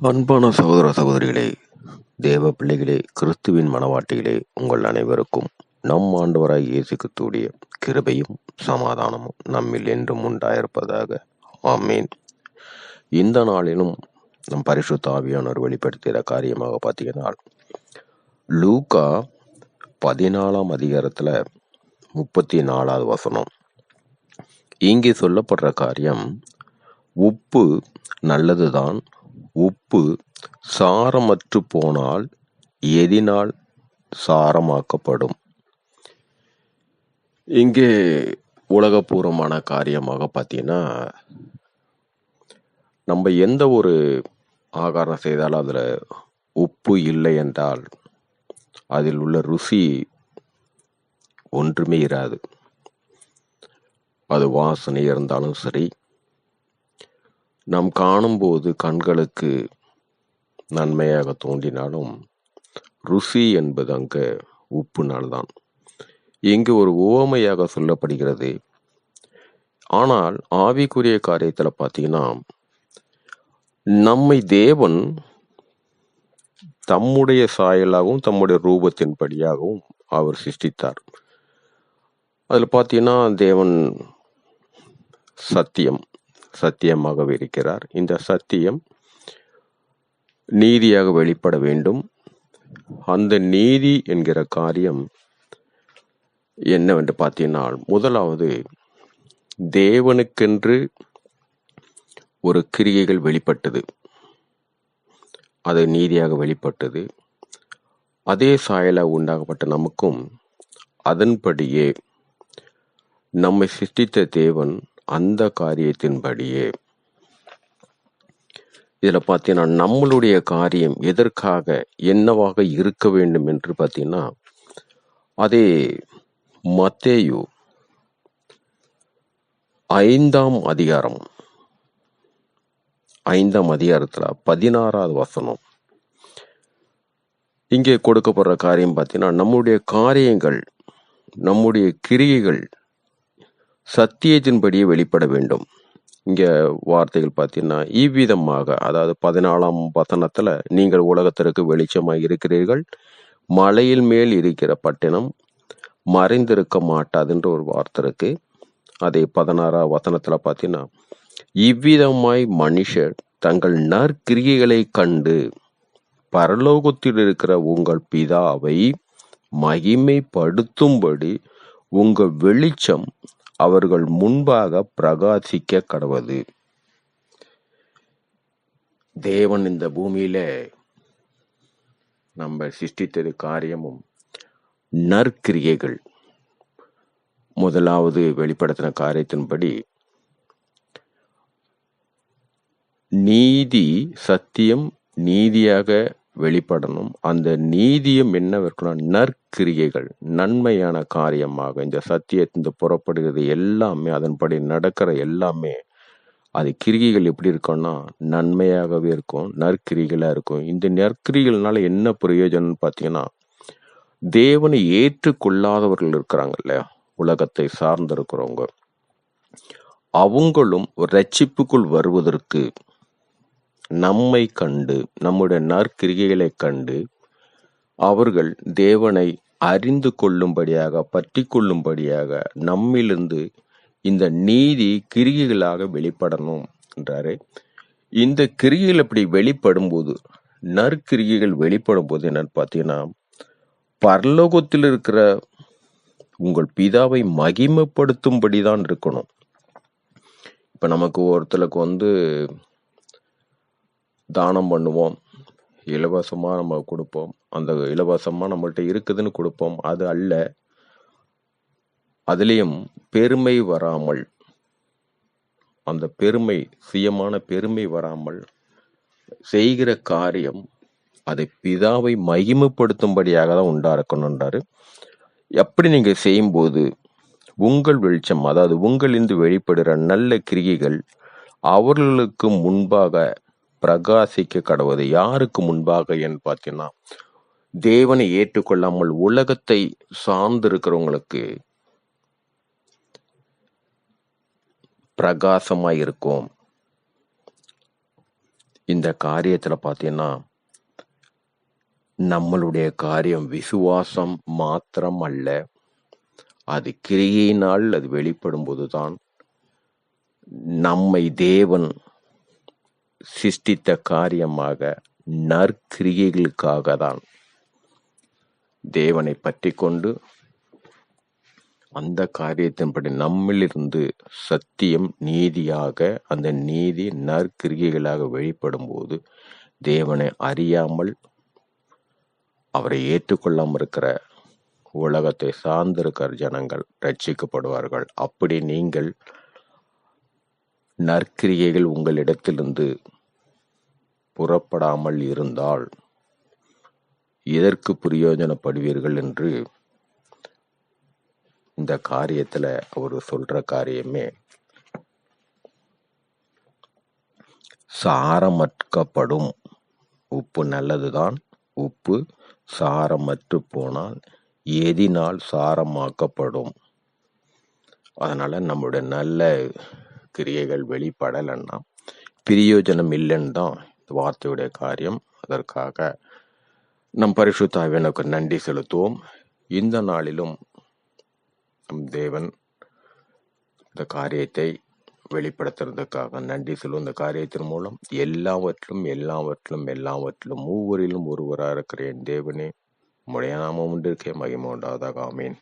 அன்பான சகோதர சகோதரிகளே தேவ பிள்ளைகளே கிறிஸ்துவின் மனவாட்டிகளே உங்கள் அனைவருக்கும் நம் ஆண்டவராய் இயேசு கிறிஸ்துவுடைய கிருபையும் சமாதானமும் நம்மில் என்றும் உண்டாயிருப்பதாக. ஆமேன். இந்த நாளிலும் நம் பரிசு தாவியானவர் வெளிப்படுத்திய காரியமாக பார்த்தீங்கன்னா லூக்கா பதினாலாம் அதிகாரத்தில் முப்பத்தி நாலாவது வசனம். இங்கே சொல்லப்படுற காரியம் உப்பு நல்லதுதான் உப்பு சாரமற்று போனால் எதினால் சாரமாக்கப்படும். இங்கே உலகபூர்வமான காரியமாக பார்த்தீங்கன்னா நம்ம எந்த ஒரு ஆகாரம் செய்தாலும் அதில் உப்பு இல்லை என்றால் அதில் உள்ள ருசி ஒன்றுமே இராது. அது வாசனை இருந்தாலும் சரி நாம் காணும்போது கண்களுக்கு நன்மையாக தோன்றினாலும் ருசி என்பது அங்கே உப்புனால்தான். இங்கு ஒரு உவமையாக சொல்லப்படுகிறது. ஆனால் ஆவிக்குரிய காரியத்தில் பார்த்தீங்கன்னா நம்மை தேவன் தம்முடைய சாயலாகவும் தம்முடைய ரூபத்தின்படியாகவும் அவர் சிருஷ்டித்தார். அதில் பார்த்தீங்கன்னா தேவன் சத்தியம். சத்தியமாக இருக்கிறார். இந்த சத்தியம் நீதியாக வெளிப்பட வேண்டும். அந்த நீதி என்கிற காரியம் என்னவென்று பார்த்தீங்கன்னா முதலாவது தேவனுக்கென்று ஒரு கிரியைகள் வெளிப்பட்டது. அது நீதியாக வெளிப்பட்டது. அதே சாயல உண்டாகப்பட்ட நமக்கும் அதன்படியே நம்மை சிருஷ்டித்த தேவன் அந்த காரியத்தின்படியே. இதில் பார்த்தீங்கன்னா நம்மளுடைய காரியம் எதற்காக என்னவாக இருக்க வேண்டும் என்று பார்த்தீங்கன்னா அதே மத்தேயு ஐந்தாம் அதிகாரம் ஐந்தாம் அதிகாரத்தில் பதினாறாவது வசனம். இங்கே கொடுக்கப்படுற காரியம் பார்த்தீங்கன்னா நம்முடைய காரியங்கள் நம்முடைய கிரியைகள் சத்தியத்தின்படியே வெளிப்பட வேண்டும். இங்கே வார்த்தைகள் பார்த்தீங்கன்னா இவ்விதமாக அதாவது பதினாலாம் வசனத்தில் நீங்கள் உலகத்திற்கு வெளிச்சமாக இருக்கிறீர்கள். மலையில் மேல் இருக்கிற பட்டினம் மறைந்திருக்க மாட்டாதுன்ற ஒரு வார்த்தை இருக்கு. அதே பதினாறாம் வசனத்தில் பார்த்தீங்கன்னா இவ்விதமாய் மனுஷர் தங்கள் நற்கிரியைகளை கண்டு பரலோகத்தில் இருக்கிற உங்கள் பிதாவை மகிமைப்படுத்தும்படி உங்கள் வெளிச்சம் அவர்கள் முன்பாக பிரகாசிக்க கடவது தேவன் இந்த பூமியில நம்ம சிருஷ்டித்தது காரியமும் நற்கிரியைகள். முதலாவது வெளிப்படுத்தின காரியத்தின்படி நீதி சத்தியம் நீதியாக வெளிப்படணும். அந்த நீதியும் என்ன என்னவிருக்கணும் நற்கிரியைகள் நன்மையான காரியமாக இந்த சத்தியத்தின் புறப்படுகிறது எல்லாமே அதன்படி நடக்கிற எல்லாமே அது கிரிகைகள் எப்படி இருக்கும்னா நன்மையாகவே இருக்கும் நற்கிரிகளாக இருக்கும். இந்த நற்கிரிகள்னால என்ன பிரயோஜனம்னு பார்த்தீங்கன்னா தேவனை ஏற்றுக்கொள்ளாதவர்கள் இருக்கிறாங்க இல்லையா? உலகத்தை சார்ந்திருக்கிறவங்க. அவங்களும் ரட்சிப்புக்குள் வருவதற்கு நம்மை கண்டு நம்முடைய நற்கிரிகைகளை கண்டு அவர்கள் தேவனை அறிந்து கொள்ளும்படியாக பற்றி கொள்ளும்படியாக நம்மிலிருந்து இந்த நீதி கிரிகைகளாக வெளிப்படணும் என்றாரு. இந்த கிரிகைகள் அப்படி வெளிப்படும் போது நற்கிரிகைகள் வெளிப்படும் போது என்னன்னு பார்த்தீங்கன்னா பரலோகத்தில் இருக்கிற உங்கள் பிதாவை மகிமைப்படுத்தும்படி தான் இருக்கணும். இப்போ நமக்கு ஒருத்தருக்கு வந்து தானம் பண்ணுவோம். இலவசமாக நம்ம கொடுப்போம். அந்த இலவசமாக நம்மள்கிட்ட இருக்குதுன்னு கொடுப்போம். அது அல்ல. அதுலேயும் பெருமை வராமல் அந்த பெருமை சுயமான பெருமை வராமல் செய்கிற காரியம் அதை பிதாவை மகிமைப்படுத்தும்படியாக தான் உண்டா இருக்கணுன்றாரு எப்படி நீங்கள் செய்யும்போது உங்கள் வெளிச்சம் அதாவது உங்களிருந்து வெளிப்படுகிற நல்ல கிரிகைகள் அவர்களுக்கு முன்பாக பிரகாசிக்க கடவுது யாருக்கு முன்பாக என்று பார்த்தீங்கன்னா தேவனை ஏற்றுக்கொள்ளாமல் உலகத்தை சார்ந்திருக்கிறவங்களுக்கு பிரகாசமாய் இருக்கும். இந்த காரியத்தில் பார்த்தீங்கன்னா நம்மளுடைய காரியம் விசுவாசம் மாத்திரம் அல்ல. அது கிரியினால் அது வெளிப்படும் போதுதான் நம்மை தேவன் சிஷ்டித்த காரியமாக நற்கிரியைகளுக்காக தான் தேவனை பற்றி கொண்டு அந்த காரியத்தின்படி நம்மிலிருந்து சத்தியம் நீதியாக அந்த நீதி நற்கிரியைகளாக வெளிப்படும் போது தேவனை அறியாமல் அவரை ஏற்றுக்கொள்ளாமல் இருக்கிற உலகத்தை சார்ந்திருக்கிற ஜனங்கள் ரட்சிக்கப்படுவார்கள். அப்படி நீங்கள் நற்கிரியைகள் உங்களிடத்திலிருந்து புறப்படாமல் இருந்தால் எதற்கு பிரயோஜனப்படுவீர்கள் என்று இந்த காரியத்துல அவர் சொல்ற காரியமே சாரமற்கப்படும். உப்பு நல்லதுதான். உப்பு சாரமற்று போனால் எதினால் சாரமாக்கப்படும். அதனால நம்முடைய நல்ல கிரியைகள் வெளிப்படலைன்னா பிரியோஜனம் இல்லைன்னு தான் இந்த வார்த்தையுடைய காரியம். அதற்காக நம் பரிசுத்தாவினுக்கு நன்றி செலுத்துவோம். இந்த நாளிலும் நம் தேவன் இந்த காரியத்தை வெளிப்படுத்துறதுக்காக நன்றி சொல்லும் இந்த காரியத்தின் மூலம் எல்லாவற்றிலும் எல்லாவற்றிலும் எல்லாவற்றிலும் மூவரிலும் ஒருவராக இருக்கிற என் தேவனே உம்முடைய நாமம் ஒன்றிற்கே மகிமை ஆமீன்.